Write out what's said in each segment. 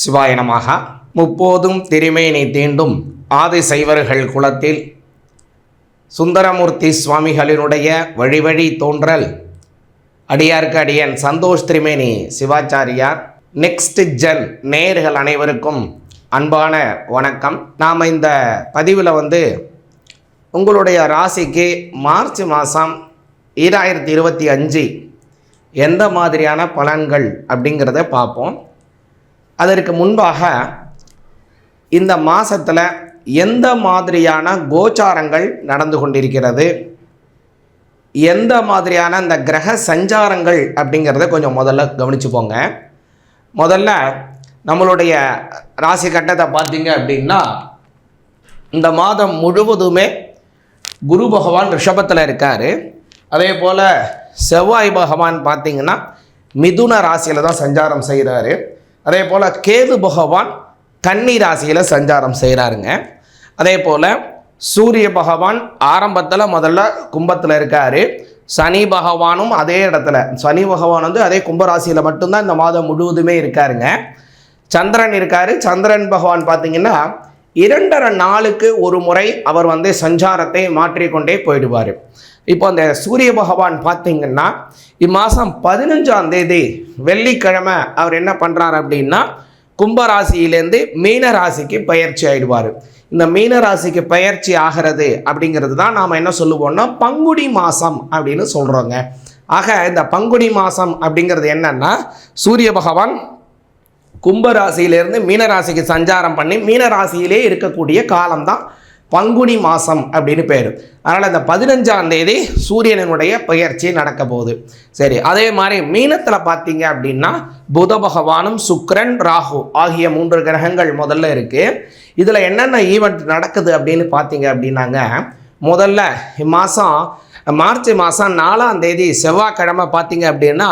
சிவாய நமக முப்போதும் திருமேனி தீண்டும் ஆதி சைவர்கள் குலத்தில் சுந்தரமூர்த்தி சுவாமிகளினுடைய வழிவழி தோன்றல். அடியார்க்கு அடியன் சந்தோஷ் திரிமேனி சிவாச்சாரியார். நெக்ஸ்ட் ஜென் நேர்கள் அனைவருக்கும் அன்பான வணக்கம். நாம் இந்த பதிவில் வந்து உங்களுடைய ராசிக்கு மார்ச் மாதம் ஈராயிரத்தி இருபத்தி அஞ்சு எந்த மாதிரியான பலன்கள் அப்படிங்கிறத பார்ப்போம். அதற்கு முன்பாக இந்த மாதத்தில் எந்த மாதிரியான கோச்சாரங்கள் நடந்து கொண்டிருக்கிறது? எந்த மாதிரியான இந்த கிரக சஞ்சாரங்கள் அப்படிங்கிறத கொஞ்சம் முதல்ல கவனிச்சுப்போங்க முதல்ல நம்மளுடைய ராசி கட்டத்தை பார்த்தீங்க அப்படின்னா இந்த மாதம் முழுவதுமே குரு பகவான் ரிஷபத்தில் இருக்கார். அதே போல் செவ்வாய் பகவான் பார்த்தீங்கன்னா மிதுன ராசியில் தான் சஞ்சாரம் செய்கிறாரு அதே போல் கேது பகவான் கன்னி ராசியில் சஞ்சாரம் செய்கிறாருங்க அதே போல் சூரிய பகவான் ஆரம்பத்தில் முதல்ல கும்பத்தில் இருக்கார். சனி பகவானும் அதே இடத்துல. சனி பகவான் வந்து அதே கும்பராசியில் மட்டும்தான் இந்த மாதம் முழுவதுமே இருக்காருங்க. சந்திரன் இருக்காரு. சந்திரன் பகவான் பார்த்தீங்கன்னா இரண்டரை நாளுக்கு ஒரு முறை அவர் வந்து சஞ்சாரத்தை மாற்றிக்கொண்டே போயிடுவார். இப்போ அந்த சூரிய பகவான் பார்த்தீங்கன்னா இம்மாதம் பதினஞ்சாம் தேதி வெள்ளிக்கிழமை அவர் என்ன பண்ணுறார் அப்படின்னா கும்பராசியிலேருந்து மீன ராசிக்கு பயிற்சி ஆயிடுவார். இந்த மீன ராசிக்கு பயிற்சி ஆகிறது அப்படிங்கிறது தான் நாம் என்ன சொல்லுவோம்னா பங்குடி மாதம் அப்படின்னு சொல்கிறோங்க ஆக இந்த பங்குனி மாதம் அப்படிங்கிறது என்னன்னா சூரிய பகவான் கும்பராசியிலேருந்து மீனராசிக்கு சஞ்சாரம் பண்ணி மீனராசியிலே இருக்கக்கூடிய காலம்தான் பங்குனி மாதம் அப்படின்னு பேர். அதனால் இந்த பதினஞ்சாம் தேதி சூரியனுடைய பெயர்ச்சி நடக்க போகுது. சரி அதே மாதிரி மீனத்தில் பார்த்தீங்க அப்படின்னா புத பகவானும் சுக்கிரன் ராகு ஆகிய மூன்று கிரகங்கள் முதல்ல இருக்குது இதில் என்னென்ன ஈவெண்ட் நடக்குது அப்படின்னு பார்த்தீங்க அப்படின்னாங்க. முதல்ல இம்மாதம் மார்ச் மாதம் நாலாம் தேதி செவ்வாய்க்கிழமை பார்த்தீங்க அப்படின்னா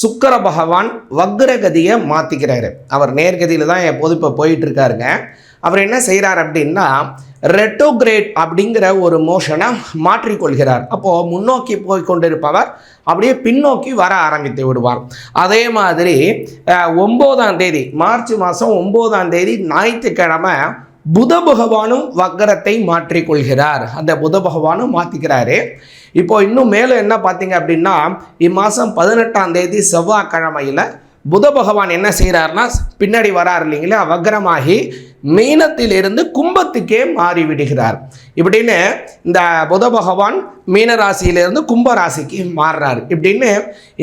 சுக்கர பகவான் வக்ரகதியை மாற்றிக்கிறாரு அவர் நேர்கதியில் தான் எப்போது இப்போ போயிட்டு இருக்காருங்க அவர் என்ன செய்கிறார் அப்படின்னா ரெட்டோகிரேட் அப்படிங்கிற ஒரு மோஷனை மாற்றிக்கொள்கிறார். அப்போது முன்னோக்கி போய் கொண்டிருப்பவர் அப்படியே பின்னோக்கி வர ஆரம்பித்து விடுவார். அதே மாதிரி ஒம்போதாம் தேதி மார்ச் மாதம் ஒம்போதாம் தேதி ஞாயிற்றுக்கிழமை புத பகவானும் வக்கரத்தை மாற்றிக்கொள்கிறார். அந்த புத பகவானும் மாற்றிக்கிறாரு இப்போ இன்னும் மேலே என்ன பார்த்தீங்க அப்படின்னா இம்மாதம் பதினெட்டாம் தேதி செவ்வாய்க்கிழமையில் புத பகவான் என்ன செய்கிறாருன்னா பின்னாடி வரார் இல்லைங்களா வக்ரமாகி மீனத்திலிருந்து கும்பத்துக்கே மாறிவிடுகிறார். இப்படின்னு இந்த புத பகவான் மீன ராசியிலிருந்து கும்ப ராசிக்கு மாறுறார். இப்படின்னு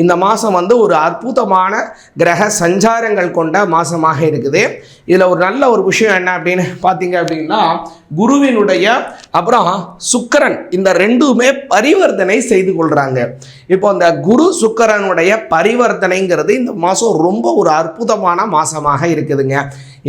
இந்த மாதம் வந்து ஒரு அற்புதமான கிரக சஞ்சாரங்கள் கொண்ட மாதமாக இருக்குது. இதில் ஒரு நல்ல ஒரு விஷயம் என்ன அப்படின்னு பார்த்தீங்க அப்படின்னா குருவினுடைய அப்புறம் சுக்கரன் இந்த ரெண்டுமே பரிவர்த்தனை செய்து கொள்கிறாங்க இப்போ இந்த குரு சுக்கரனுடைய பரிவர்த்தனைங்கிறது இந்த மாதம் ரொம்ப ஒரு அற்புதமான மாதமாக இருக்குதுங்க.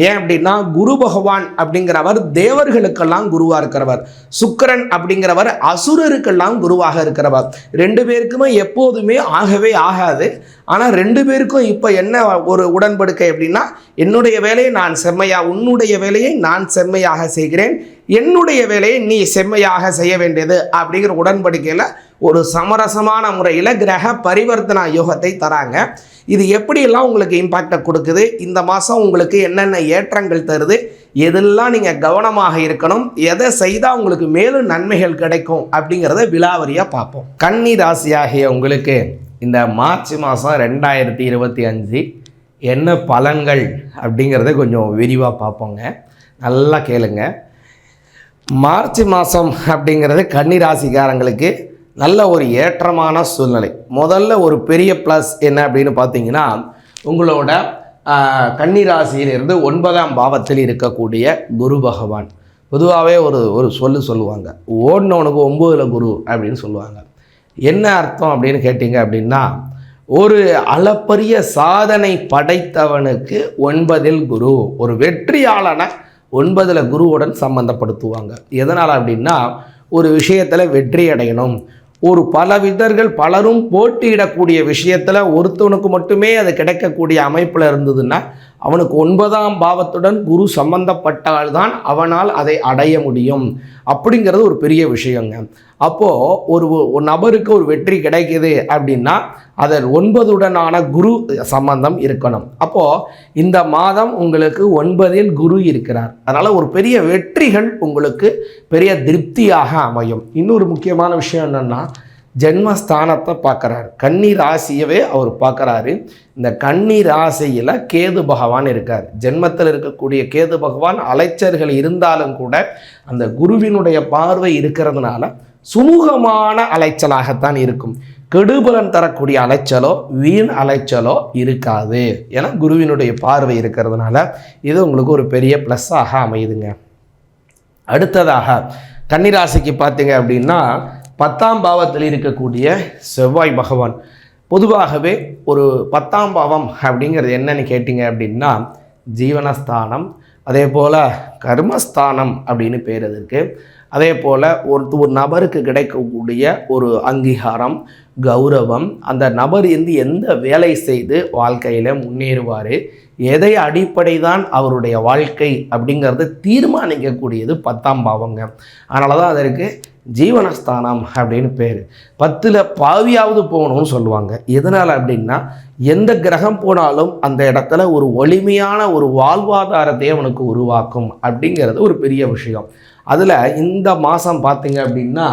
ஏன் அப்படின்னா குரு பகவான் அப்படிங்கிறவர் தேவர்களுக்கெல்லாம் குருவாக இருக்கிறவர். சுக்கிரன் அப்படிங்கிறவர் அசுரருக்கெல்லாம் குருவாக இருக்கிறவர். ரெண்டு பேருக்குமே எப்போதுமே ஆகவே ஆகாது. ஆனால் ரெண்டு பேருக்கும் இப்போ என்ன ஒரு உடன்படுக்கை அப்படின்னா என்னுடைய வேலையை நான் செம்மையாக உன்னுடைய வேலையை நான் செம்மையாக செய்கிறேன். என்னுடைய வேலையை நீ செம்மையாக செய்ய வேண்டியது அப்படிங்கிற உடன்படிக்கையில் ஒரு சமரசமான முறையில் கிரக பரிவர்த்தனா யோகத்தை தராங்க. இது எப்படியெல்லாம் உங்களுக்கு இம்பாக்டை கொடுக்குது? இந்த மாதம் உங்களுக்கு என்னென்ன ஏற்றங்கள் தருது? எதெல்லாம் நீங்கள் கவனமாக இருக்கணும்? எதை செய்தால் உங்களுக்கு மேலும் நன்மைகள் கிடைக்கும்? அப்படிங்கிறத விலாவரியாக பார்ப்போம். கன்னி ராசியாகிய உங்களுக்கு இந்த மார்ச் மாதம் ரெண்டாயிரத்தி இருபத்தி அஞ்சு என்ன பலன்கள் அப்படிங்கிறத கொஞ்சம் விரிவாக பார்ப்போங்க. நல்லா கேளுங்க. மார்ச் மாதம் அப்படிங்கிறது கன்னி ராசிக்காரங்களுக்கு நல்ல ஒரு ஏற்றமான சூழ்நிலை. முதல்ல ஒரு பெரிய ப்ளஸ் என்ன அப்படின்னு பார்த்தீங்கன்னா உங்களோட கன்னிராசியிலிருந்து ஒன்பதாம் பாவத்தில் இருக்கக்கூடிய குரு பகவான். பொதுவாகவே ஒரு ஒரு சொல்லு சொல்லுவாங்க. ஓடினவனுக்கு ஒம்பதில் குரு அப்படின்னு சொல்லுவாங்க. என்ன அர்த்தம் அப்படின்னு கேட்டிங்க அப்படின்னா ஒரு அளப்பரிய சாதனை படைத்தவனுக்கு ஒன்பதில் குரு ஒரு வெற்றியாளனை ஒன்பதில் குருவுடன் சம்மந்தப்படுத்துவாங்க எதனால் அப்படின்னா ஒரு விஷயத்தில் வெற்றி அடையணும். ஒரு பல விதர்கள் பலரும் போட்டியிடக்கூடிய விஷயத்தில் ஒருத்தவனுக்கு மட்டுமே அது கிடைக்கக்கூடிய அமைப்பில் இருந்ததுன்னா அவனுக்கு ஒன்பதாம் பாவத்துடன் குரு சம்பந்தப்பட்டால்தான் அவனால் அதை அடைய முடியும். அப்படிங்கிறது ஒரு பெரிய விஷயங்க. அப்போது ஒரு நபருக்கு ஒரு வெற்றி கிடைக்குது அப்படின்னா அதன் ஒன்பதுடனான குரு சம்பந்தம் இருக்கணும். அப்போது இந்த மாதம் உங்களுக்கு ஒன்பதில் குரு இருக்கிறார். அதனால் ஒரு பெரிய வெற்றிகள் உங்களுக்கு பெரிய திருப்தியாக அமையும். இன்னொரு முக்கியமான விஷயம் என்னென்னா ஜென்மஸ்தானத்தை பார்க்குறாரு. கன்னி ராசியவே அவர் பார்க்குறாரு. இந்த கன்னி ராசியில் கேது பகவான் இருக்கார். ஜென்மத்தில் இருக்கக்கூடிய கேது பகவான் அலைச்சர்கள் இருந்தாலும் கூட அந்த குருவினுடைய பார்வை இருக்கிறதுனால சுமூகமான அலைச்சலாகத்தான் இருக்கும். கெடுபலன் தரக்கூடிய அலைச்சலோ வீண் அலைச்சலோ இருக்காது. ஏன்னா குருவினுடைய பார்வை இருக்கிறதுனால இது உங்களுக்கு ஒரு பெரிய ப்ளஸ்ஸாக அமையுதுங்க. அடுத்ததாக கன்னிராசிக்கு பார்த்தீங்க அப்படின்னா பத்தாம் பாவத்தில் இருக்கக்கூடிய செவ்வாய் பகவான் பொதுவாகவே ஒரு பத்தாம் பாவம் அப்படிங்கிறது என்னன்னு கேட்டிங்க அப்படின்னா ஜீவனஸ்தானம் அதே போல் கர்மஸ்தானம் அப்படின்னு பேர் இருக்குது அதே போல் ஒரு ஒரு நபருக்கு கிடைக்கக்கூடிய ஒரு அங்கீகாரம் கௌரவம் அந்த நபர் இருந்து எந்த வேலை செய்து வாழ்க்கையில் முன்னேறுவார் எதை அடிப்படை தான் அவருடைய வாழ்க்கை அப்படிங்கிறது தீர்மானிக்கக்கூடியது பத்தாம் பாவங்க. அதனால தான் அதற்கு ஜீவனஸ்தானம் அப்படின்னு பேர். பத்தில் பாவியாவது போகணும்னு சொல்லுவாங்க. எதனால் அப்படின்னா எந்த கிரகம் போனாலும் அந்த இடத்துல ஒரு வலிமையான ஒரு வாழ்வாதாரத்தை அவனுக்கு உருவாக்கும் அப்படிங்கிறது ஒரு பெரிய விஷயம். அதில் இந்த மாதம் பார்த்தீங்க அப்படின்னா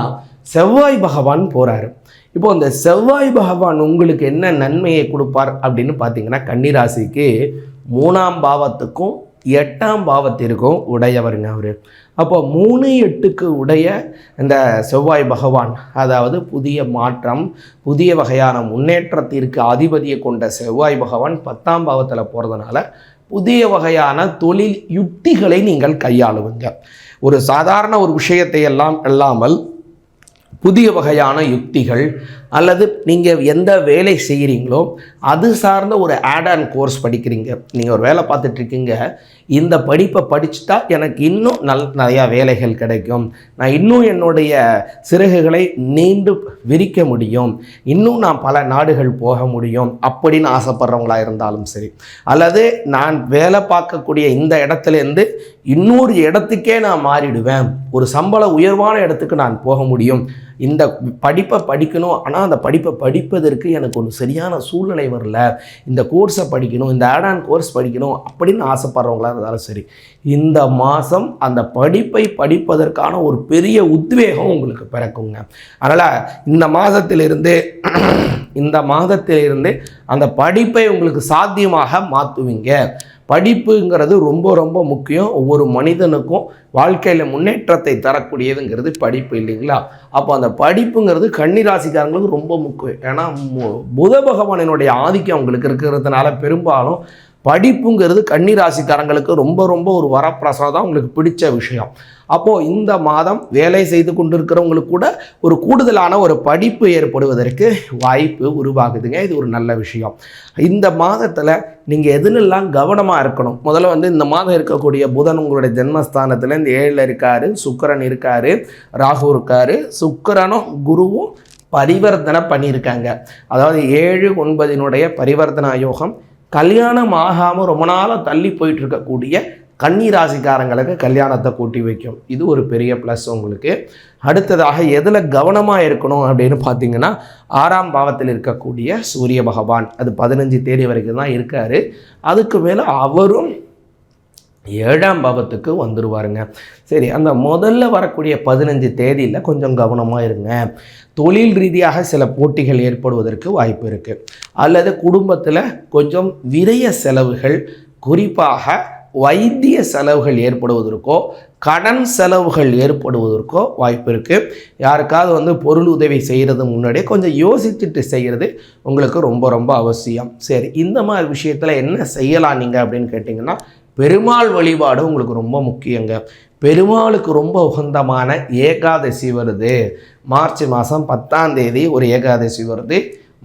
செவ்வாய் பகவான் போகிறாரு இப்போ அந்த செவ்வாய் பகவான் உங்களுக்கு என்ன நன்மையை கொடுப்பார் அப்படின்னு பார்த்தீங்கன்னா கன்னிராசிக்கு மூணாம் பாவத்துக்கும் எட்டாம் பாவத்திற்கும் உடையவருங்க அவர். அப்போ மூணு எட்டுக்கு உடைய இந்த செவ்வாய் பகவான் அதாவது புதிய மாற்றம் புதிய வகையான முன்னேற்றத்திற்கு அதிபதியை கொண்ட செவ்வாய் பகவான் பத்தாம் பாவத்தில் போகிறதுனால புதிய வகையான தொழில் யுக்திகளை நீங்கள் கையாளுவீங்க. ஒரு சாதாரண ஒரு விஷயத்தை எல்லாம் அல்லாமல் புதிய வகையான யுக்திகள் அல்லது நீங்கள் எந்த வேலை செய்கிறீங்களோ அது சார்ந்த ஒரு ஆட் ஆன் கோர்ஸ் படிக்கிறீங்க. நீங்கள் ஒரு வேலை பார்த்துட்ருக்கீங்க இந்த படிப்பை படிச்சுட்டா எனக்கு இன்னும் நல் நிறையா வேலைகள் கிடைக்கும். நான் இன்னும் என்னுடைய சிறகுகளை நீண்டு விரிக்க முடியும். இன்னும் நான் பல நாடுகள் போக முடியும் அப்படின்னு ஆசைப்படுறவங்களா இருந்தாலும் சரி. அல்லது நான் வேலை பார்க்கக்கூடிய இந்த இடத்துலேருந்து இன்னொரு இடத்துக்கே நான் மாறிடுவேன். ஒரு சம்பள உயர்வான இடத்துக்கு நான் போக முடியும். இந்த படிப்பை படிக்கணும். ஆனால் அந்த படிப்பை படிப்பதற்கு எனக்கு ஒரு சரியான சூழ்நிலை வரல. இந்த கோர்ஸை படிக்கணும் இந்த ஆடான் கோர்ஸ் படிக்கணும் அப்படின்னு ஆசைப்படுறவங்களா இருந்தாலும் சரி இந்த மாதம் அந்த படிப்பை படிப்பதற்கான ஒரு பெரிய உத்வேகம் உங்களுக்கு பிறக்குங்க. அதனால் இந்த மாதத்திலிருந்து இந்த மாதத்திலிருந்து அந்த படிப்பை உங்களுக்கு சாத்தியமாக மாற்றுவீங்க படிப்புங்கிறது ரொம்ப ரொம்ப முக்கியம். ஒவ்வொரு மனிதனுக்கும் வாழ்க்கையில் முன்னேற்றத்தை தரக்கூடியதுங்கிறது படிப்பு இல்லைங்களா? அப்போ அந்த படிப்புங்கிறது கன்னிராசிக்காரங்களுக்கு ரொம்ப முக்கியம். ஏன்னா புத பகவானினுடைய ஆதிக்கம் அவங்களுக்கு இருக்கிறதுனால பெரும்பாலும் படிப்புங்கிறது கன்னிராசிக்காரங்களுக்கு ரொம்ப ரொம்ப ஒரு வரப்பிரசாதம். உங்களுக்கு பிடிச்ச விஷயம். அப்போது இந்த மாதம் வேலை செய்து கொண்டிருக்கிறவங்களுக்கு கூட ஒரு கூடுதலான ஒரு படிப்பு ஏற்படுவதற்கு வாய்ப்பு உருவாகுதுங்க. இது ஒரு நல்ல விஷயம். இந்த மாதத்தில் நீங்கள் எதுலெல்லாம் கவனமாக இருக்கணும்? முதல்ல வந்து இந்த மாதம் இருக்கக்கூடிய புதன் உங்களுடைய ஜென்மஸ்தானத்தில் இந்த ஏழில் இருக்கார் சுக்கரன் இருக்கார் ராகு இருக்கார் சுக்கரனும் குருவும் பரிவர்த்தனை பண்ணியிருக்காங்க. அதாவது ஏழு ஒன்பதினுடைய பரிவர்த்தனா யோகம் கல்யாணம் ஆகாமல் ரொம்ப நாளாக தள்ளி போயிட்டு இருக்கக்கூடிய கன்னி ராசிக்காரங்களுக்கு கல்யாணத்தை கூட்டி வைக்கும். இது ஒரு பெரிய ப்ளஸ் உங்களுக்கு. அடுத்ததாக எதில் கவனமாக இருக்கணும் அப்படின்னு பார்த்தீங்கன்னா ஆறாம் பாவத்தில் இருக்கக்கூடிய சூரிய பகவான். அது பதினஞ்சு தேதி வரைக்கும் தான் இருக்கார். அதுக்கு மேலே அவரும் ஏழாம் பாவத்துக்கு வந்துடுவாருங்க சரி அந்த முதல்ல வரக்கூடிய பதினஞ்சு தேதியில் கொஞ்சம் கவனமாக இருங்க. தொழில் ரீதியாக சில போட்டிகள் ஏற்படுவதற்கு வாய்ப்பு இருக்குது அல்லது குடும்பத்தில் கொஞ்சம் விரைய செலவுகள் குறிப்பாக வைத்திய செலவுகள் ஏற்படுவதற்கோ கடன் செலவுகள் ஏற்படுவதற்கோ வாய்ப்பு இருக்குது யாருக்காவது வந்து பொருள் உதவி செய்கிறது முன்னாடியே கொஞ்சம் யோசிச்சுட்டு செய்கிறது உங்களுக்கு ரொம்ப ரொம்ப அவசியம். சரி இந்த மாதிரி விஷயத்தில் என்ன செய்யலாம் நீங்கள் அப்படின்னு கேட்டிங்கன்னா பெருமாள் வழிபாடு உங்களுக்கு ரொம்ப முக்கியங்க. பெருமாளுக்கு ரொம்ப உகந்தமான ஏகாதசி வருது. மார்ச் மாதம் பத்தாம் தேதி ஒரு ஏகாதசி வருது.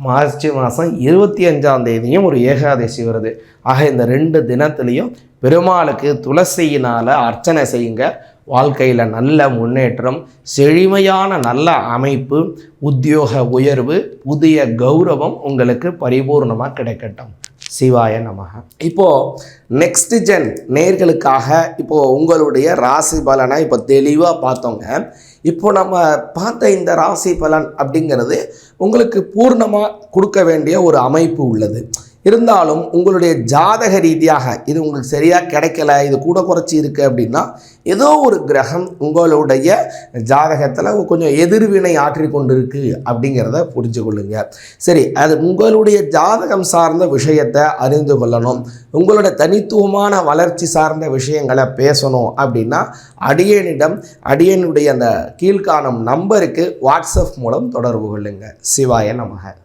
மார்ச் மாதம் இருபத்தி அஞ்சாம் தேதியும் ஒரு ஏகாதசி வருது. ஆக இந்த ரெண்டு தினத்துலேயும் பெருமாளுக்கு துளசியினால் அர்ச்சனை செய்யுங்க. வாழ்க்கையில் நல்ல முன்னேற்றம் செழிமையான நல்ல அமைப்பு உத்தியோக உயர்வு புதிய கௌரவம் உங்களுக்கு பரிபூர்ணமாக கிடைக்கட்டும். சிவாய நமக. இப்போ நெக்ஸ்ட் ஜென் நேர்களுக்காக இப்போ உங்களுடைய ராசி பலனை இப்போ தெளிவாக பார்த்தோங்க. இப்போ நம்ம பார்த்த இந்த ராசி பலன் அப்படிங்கிறது உங்களுக்கு பூர்ணமாக கொடுக்க வேண்டிய ஒரு அமைப்பு உள்ளது. இருந்தாலும் உங்களுடைய ஜாதக ரீதியாக இது உங்களுக்கு சரியாக கிடைக்கல இது கூட குறைச்சி இருக்குது அப்படின்னா ஏதோ ஒரு கிரகம் உங்களுடைய ஜாதகத்தில் கொஞ்சம் எதிர்வினை ஆற்றி கொண்டிருக்கு அப்படிங்கிறத புரிஞ்சு கொள்ளுங்க. சரி அது உங்களுடைய ஜாதகம் சார்ந்த விஷயத்தை அறிந்து கொள்ளணும். உங்களோட தனித்துவமான வளர்ச்சி சார்ந்த விஷயங்களை பேசணும் அப்படின்னா அடியனிடம் அடியனுடைய அந்த கீழ்காணும் நம்பருக்கு வாட்ஸ்அப் மூலம் தொடர்பு கொள்ளுங்கள் சிவாய நமக.